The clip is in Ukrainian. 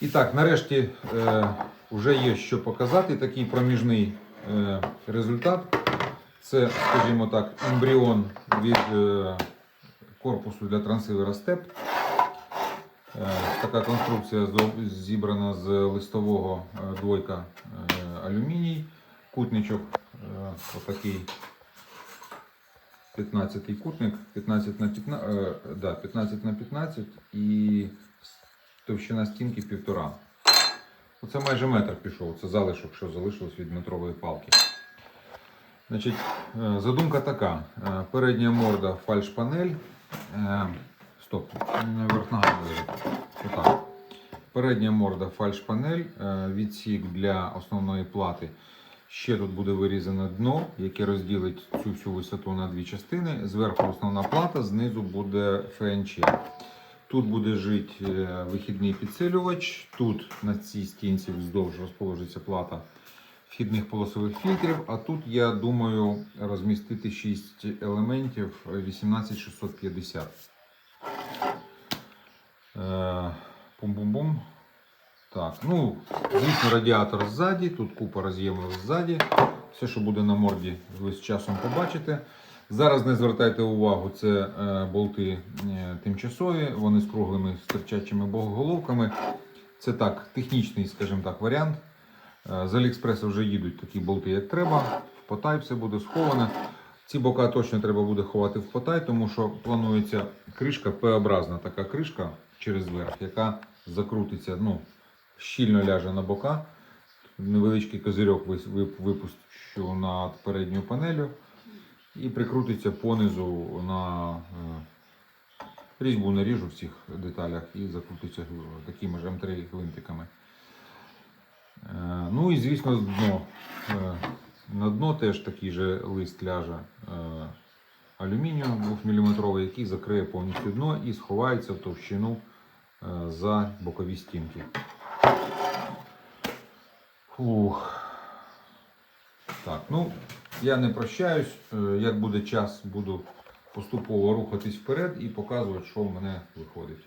І так, нарешті е, вже є що показати. Такий проміжний е, результат. Це, скажімо так, ембріон від е, корпусу для трансивера степ. Е, Така конструкція зібрана з листового е, двойка е, алюміній. Кутничок е, отакий 15 кутник, 15 на 15, е, да, 15 на 15 і товщина стінки півтора. Оце майже метр пішов. Це залишок, що залишилось від метрової палки. Значить, е, задумка така. Е, Передня морда фальш-панель. Е, Стоп, не верх ногами лежить. Отак. Передня морда фальш-панель, відсік для основної плати. Ще тут буде вирізане дно, яке розділить цю всю висоту на дві частини. Зверху основна плата, знизу буде ФНЧ. Тут буде жити е, вихідний підсилювач. Тут на цій стінці вздовж розположиться плата вхідних полосових фільтрів. А тут я думаю розмістити 6 елементів 18650. Е, Пум-бум-бум. Так, ну, звісно, радіатор ззаді, тут купа роз'ємів ззаді. Все, що буде на морді, ви з часом побачите. Зараз не звертайте увагу, це е, болти е, тимчасові, вони з круглими стирчачими головками. Це так, технічний, скажімо так, варіант. Е, з Аліекспреса вже їдуть такі болти, як треба. В потай все буде сховане. Ці бока точно треба буде ховати в потай, тому що планується кришка П-образна така кришка через верх, яка закрутиться, ну, щільно ляже на бока. Невеличкий козирьок випущу над передньою панелю і прикрутиться понизу на е, різьбу наріжу в цих деталях і закрутиться е, такими ж М3 гвинтиками. Е, Ну і звісно, дно. На дно теж такий же лист ляже алюмінію 2 мм, який закриє повністю дно і сховається в товщину за бокові стінки. Фух. Так, ну я не прощаюсь. Е, Як буде час, буду поступово рухатись вперед і показувати, що в мене виходить.